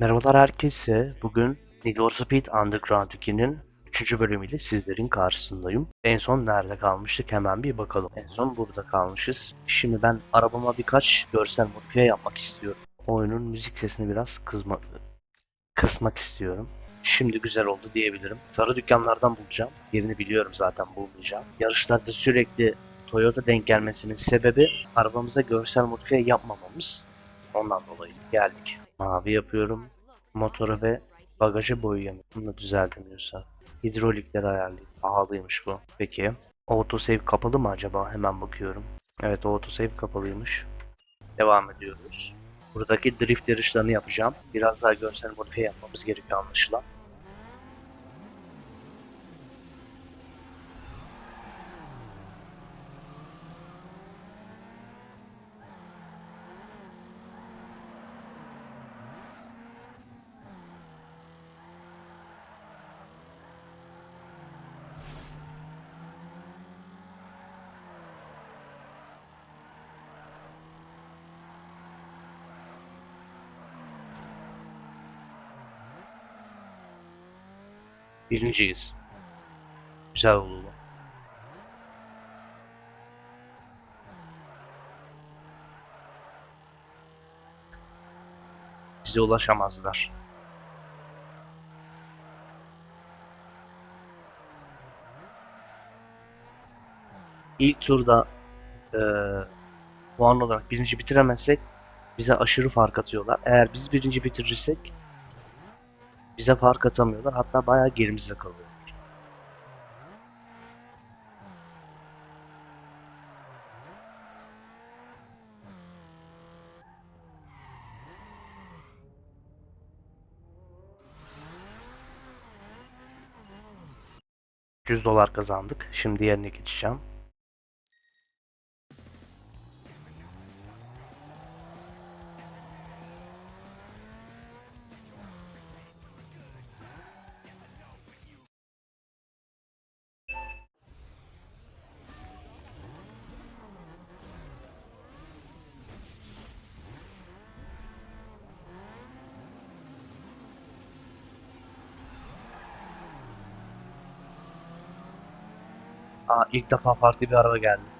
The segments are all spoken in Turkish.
Merhabalar herkese. Bugün Need for Speed Underground 2'nin 3. bölümüyle sizlerin karşısındayım. En son nerede kalmıştık hemen bir bakalım. En son burada kalmışız. Şimdi ben arabama birkaç görsel modifiye yapmak istiyorum. Oyunun müzik sesini biraz kızma, kısmak istiyorum. Şimdi güzel oldu diyebilirim. Sarı dükkanlardan bulacağım. Yerini biliyorum zaten bulmayacağım. Yarışlarda sürekli Toyota denk gelmesinin sebebi arabamıza görsel modifiye yapmamamız. Ondan dolayı geldik. Mavi yapıyorum. Motora ve bagajı boyayamıyorum. Bunu da düzeltemiyorsa. Hidrolikleri ayarlayayım. Pahalıymış bu. Peki. Autosave kapalı mı acaba? Hemen bakıyorum. Evet autosave kapalıymış. Devam ediyoruz. Buradaki drift yarışlarını yapacağım. Biraz daha görsel modifiye yapmamız gerekiyor anlaşılan. Birinciyiz. Güzel oldu. Bize ulaşamazlar. İlk turda eee puan olarak birinci bitiremezsek bize aşırı fark atıyorlar. Eğer biz birinci bitirirsek bize fark atamıyorlar. Hatta bayağı gerimizde kalıyor. $100 dolar kazandık. Şimdi yerine geçeceğim. Aa, ilk defa farklı bir araba geldi.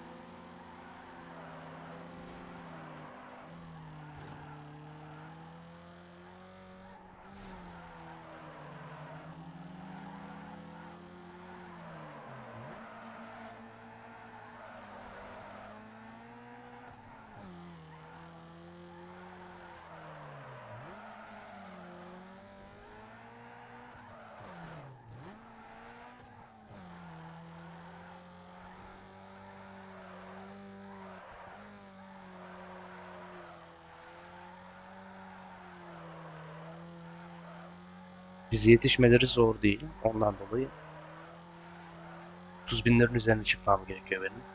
Bize yetişmeleri zor değil. Ondan dolayı 30 binlerin üzerine çıkmam gerekiyor benim.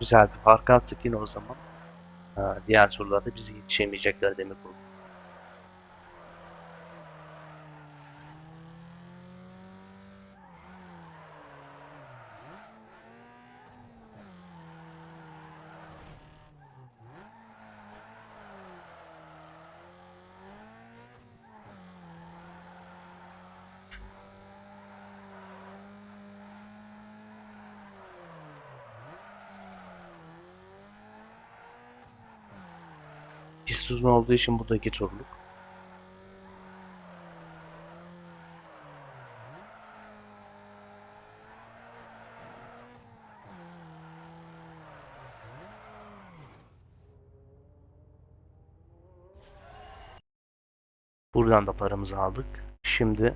Güzel bir fark attık yine o zaman. Ha, diğer turlarda bizi yetişemeyecekler demek oldu. pist uzun olduğu için buradaki turluk. Buradan da paramızı aldık. Şimdi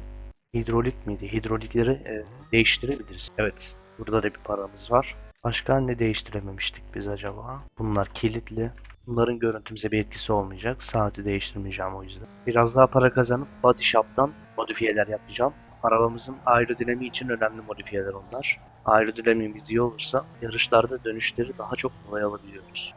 hidrolik miydi? Hidrolikleri e, değiştirebiliriz. Evet. Burada da bir paramız var. Başka ne değiştirememiştik biz acaba? Bunlar kilitli. Bunların görüntümüze bir etkisi olmayacak. Saati değiştirmeyeceğim o yüzden. Biraz daha para kazanıp body shop'tan modifiyeler yapacağım. Arabamızın aerodinamiği için önemli modifiyeler onlar. Aerodinamiğimiz iyi olursa yarışlarda dönüşleri daha çok kolay alabiliyoruz.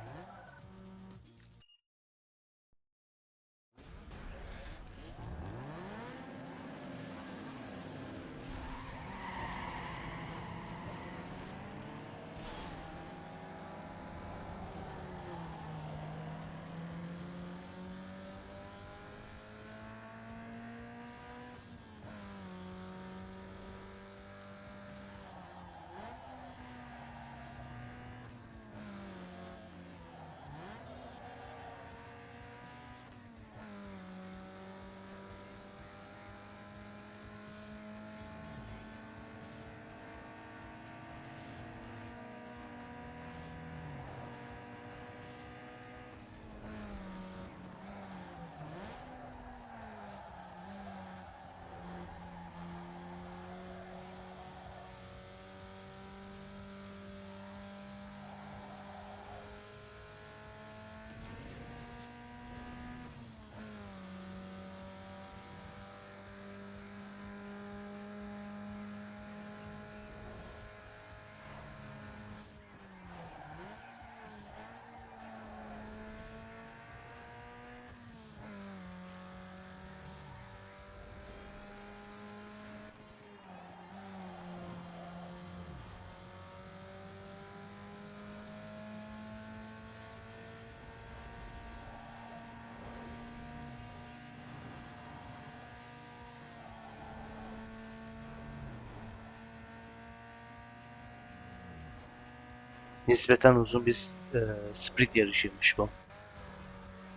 Nispeten uzun bir e, sprint yarışıymış bu.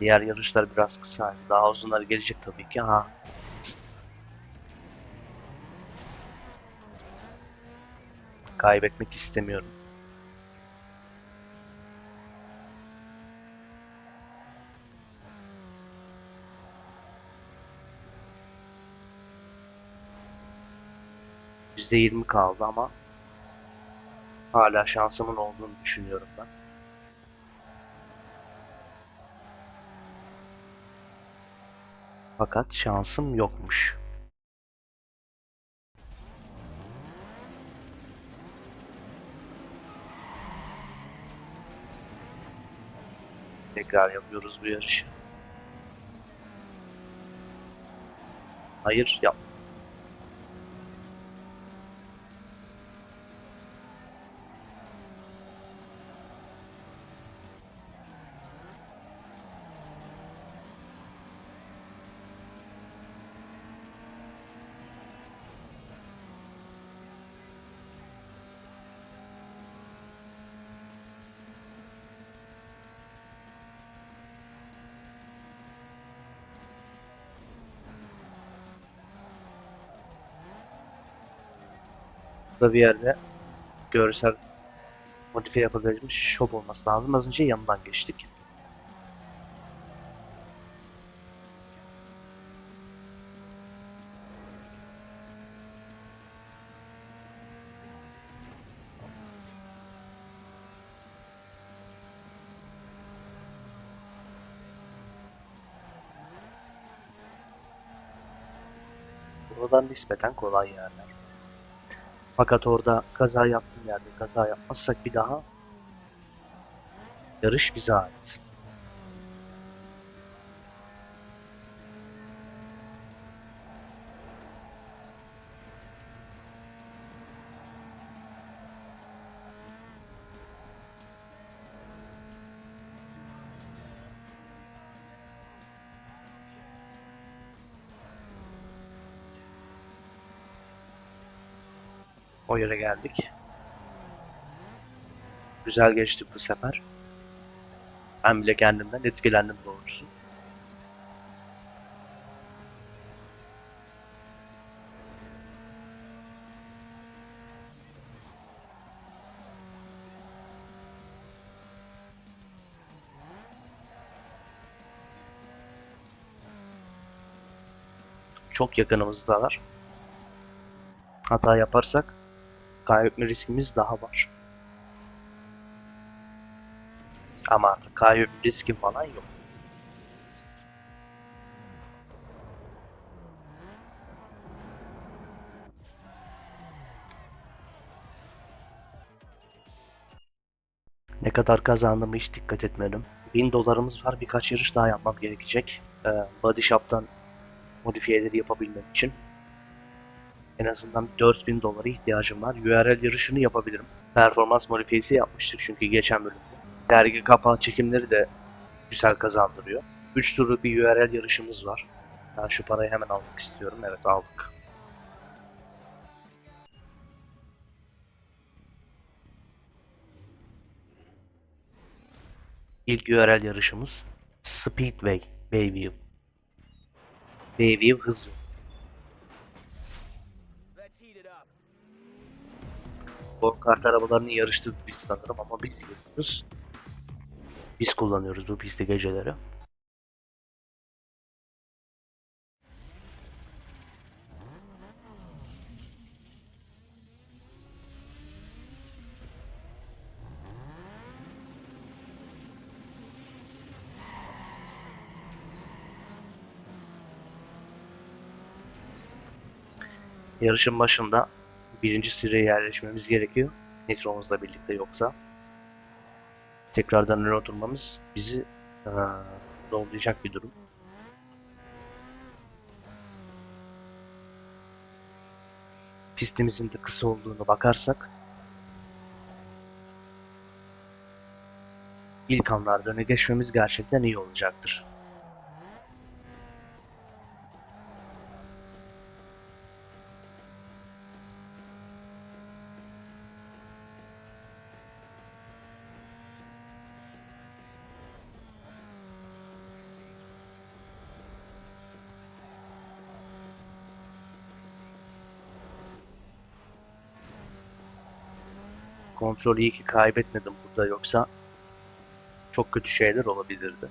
Diğer yarışlar biraz kısa. Daha uzunları gelecek tabii ki. Ha. Kaybetmek istemiyorum. %20 kaldı ama hala şansımın olduğunu düşünüyorum ben. Fakat şansım yokmuş. Tekrar yapıyoruz bu yarışı. Hayır, yap. Burada bir yerde görsel modifiye yapabileceğimiz shop olması lazım. Az önce yanından geçtik. Buradan nispeten kolay yerler. Fakat orada kaza yaptığım yerde kaza yapmazsak bir daha yarış bize ait. O yere geldik. Güzel geçtik bu sefer. Ben bile kendimden etkilendim doğrusu. çok yakınımızdalar. Hata yaparsak kaybetme riskimiz daha var. Ama artık kaybetme riski falan yok. Ne kadar kazandığımı hiç dikkat etmedim. 1000 dolarımız var. Birkaç yarış daha yapmam gerekecek. Ee, Body Shop'tan modifiyeleri yapabilmem için. En azından 4000 dolara ihtiyacım var. URL yarışını yapabilirim. Performans modifiyesi yapmıştık çünkü geçen bölümde. Dergi kapağı çekimleri de güzel kazandırıyor. 3 turluk bir URL yarışımız var. Ben şu parayı hemen almak istiyorum. Evet aldık. İlk URL yarışımız Speedway Bayview. Bayview hız yolu. Go kart arabalarını yarıştık biz sanırım ama biz yapıyoruz. Biz kullanıyoruz bu pisti geceleri. Yarışın başında birinci sıraya yerleşmemiz gerekiyor. Nitro'muzla birlikte yoksa tekrardan öne oturmamız bizi eee zorlayacak bir durum. Pistimizin de kısa olduğunu bakarsak ilk anlarda öne geçmemiz gerçekten iyi olacaktır. Kontrolü iyi ki kaybetmedim burada yoksa çok kötü şeyler olabilirdi.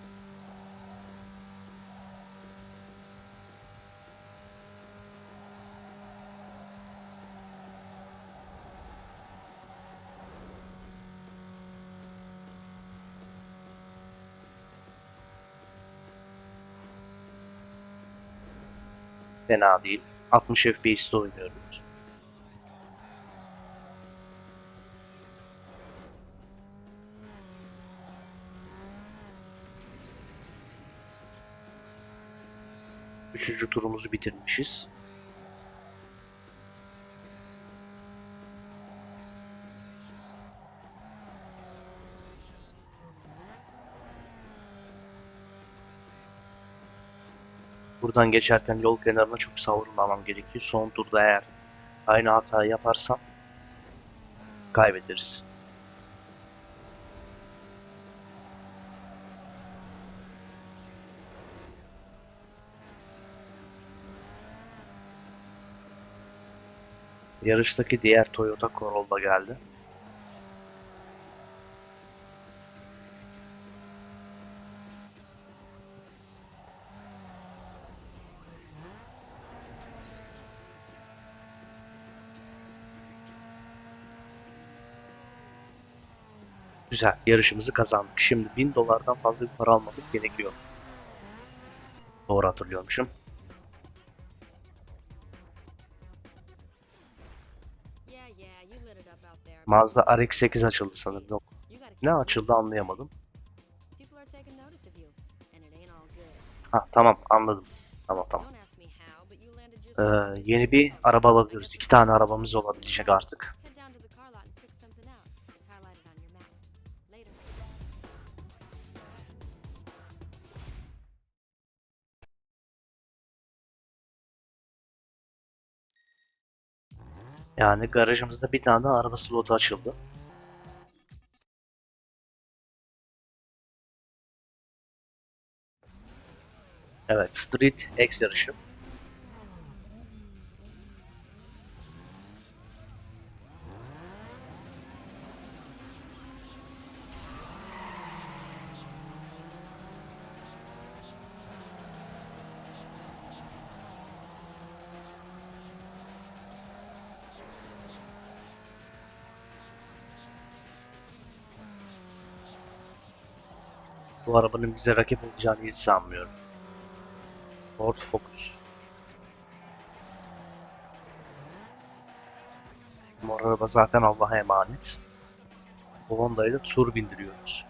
Fena değil. 60 FPS'te oynuyoruz. Üçüncü turumuzu bitirmişiz. Buradan geçerken yol kenarına çok savrulmamam gerekiyor. Son turda eğer aynı hatayı yaparsam kaybederiz. Yarıştaki diğer Toyota Corolla geldi. Güzel, yarışımızı kazandık. Şimdi 1000 dolardan fazla bir para almamız gerekiyor. Doğru hatırlıyormuşum. Mazda RX-8 açıldı sanırım. Yok. Ne açıldı anlayamadım. Ha tamam anladım. Tamam tamam. Ee, yeni bir araba guess İki tane arabamız olabilecek artık. Yani garajımızda bir tane daha araba slotu açıldı. Evet, Street X yarışı. Bu arabanın bize rakip olacağını hiç sanmıyorum. Ford Focus. Mor araba zaten Allah'a emanet. Bu Honda'yı da tur bindiriyoruz.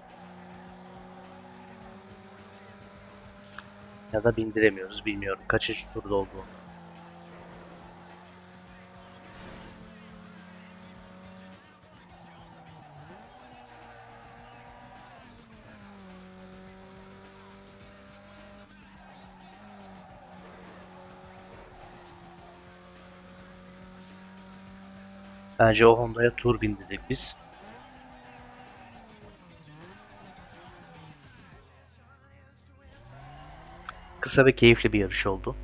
Ya da bindiremiyoruz bilmiyorum kaçıncı turda olduğunu. Bence o Honda'ya tur bindirdik biz. Kısa ve keyifli bir yarış oldu.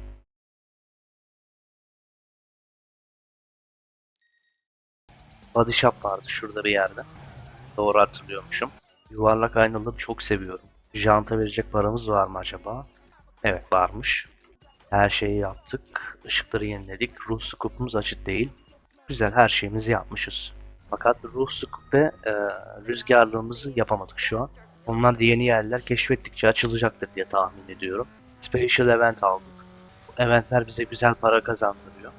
Body shop vardı şurada bir yerde. Doğru hatırlıyormuşum. Yuvarlak aynaları çok seviyorum. Janta verecek paramız var mı acaba? Evet varmış. Her şeyi yaptık. Işıkları yeniledik. Ruh scoop'umuz açık değil. Güzel her şeyimizi yapmışız. Fakat ruh scoop ve e, rüzgarlığımızı yapamadık şu an. Onlar da yeni yerler keşfettikçe açılacaktır diye tahmin ediyorum. Special event aldık. Bu eventler bize güzel para kazandırıyor.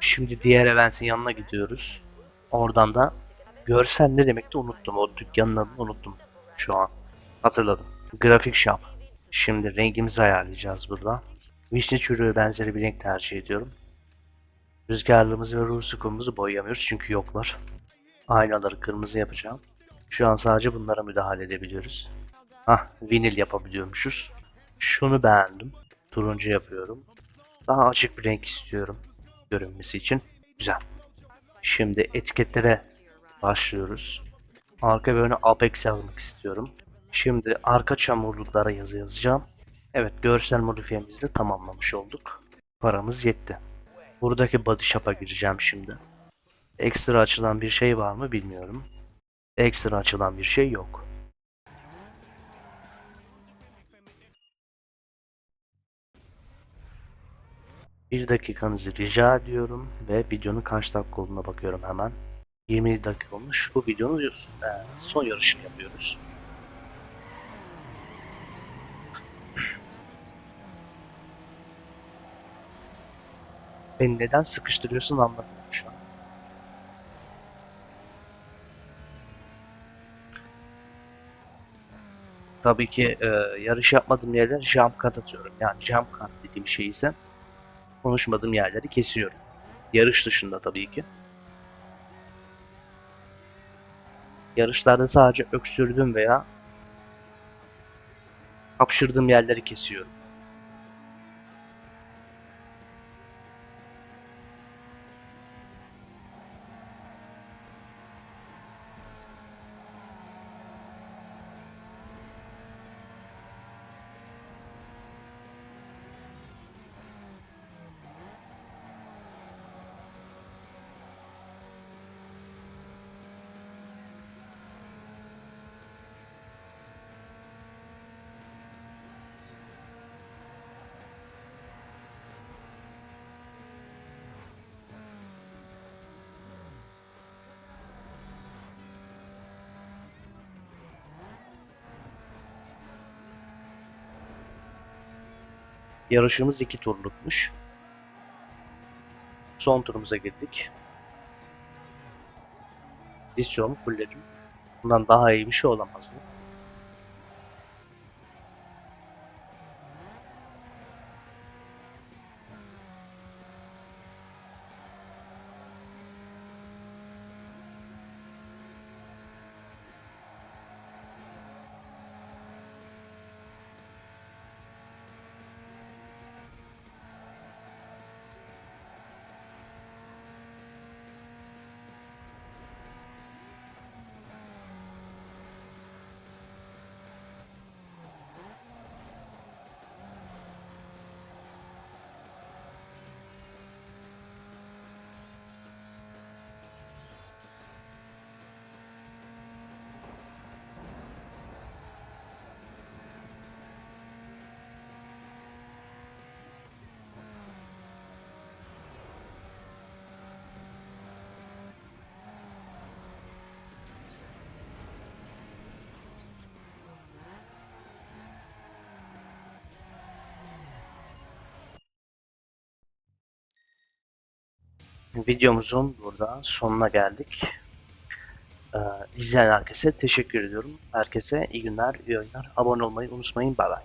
Şimdi diğer eventin yanına gidiyoruz. Oradan da görsel ne demekti unuttum. O dükkanın adını unuttum şu an. Hatırladım. Grafik Shop. Şimdi rengimizi ayarlayacağız burada. Vişne çürüğü benzeri bir renk tercih ediyorum. Rüzgarlığımızı ve ruh sıkımımızı boyayamıyoruz çünkü yoklar. Aynaları kırmızı yapacağım. Şu an sadece bunlara müdahale edebiliyoruz. Hah, vinil yapabiliyormuşuz. Şunu beğendim. Turuncu yapıyorum. Daha açık bir renk istiyorum görünmesi için. Güzel. Şimdi etiketlere başlıyoruz. Arka ve Apex yazmak istiyorum. Şimdi arka çamurluklara yazı yazacağım. Evet görsel modifiyemizi de tamamlamış olduk. Paramız yetti. Buradaki body shop'a gireceğim şimdi. Ekstra açılan bir şey var mı bilmiyorum. Ekstra açılan bir şey yok. Bir dakikanızı rica ediyorum ve videonun kaç dakika olduğuna bakıyorum hemen. 20 dakika olmuş. Bu videonun son yarışını yapıyoruz. Beni neden sıkıştırıyorsun anlamadım şu an. Tabii ki e, yarış yapmadığım yerlere jump cut atıyorum. Yani jump cut dediğim şey ise konuşmadığım yerleri kesiyorum. Yarış dışında tabii ki. Yarışlarda sadece öksürdüğüm veya hapşırdığım yerleri kesiyorum. Yarışımız iki turlukmuş. Son turumuza girdik. Disyonu fullledim. Bundan daha iyi bir şey olamazdı. Videomuzun burada sonuna geldik. Ee, izleyen herkese teşekkür ediyorum. Herkese iyi günler, iyi oyunlar. Abone olmayı unutmayın. Bay bay.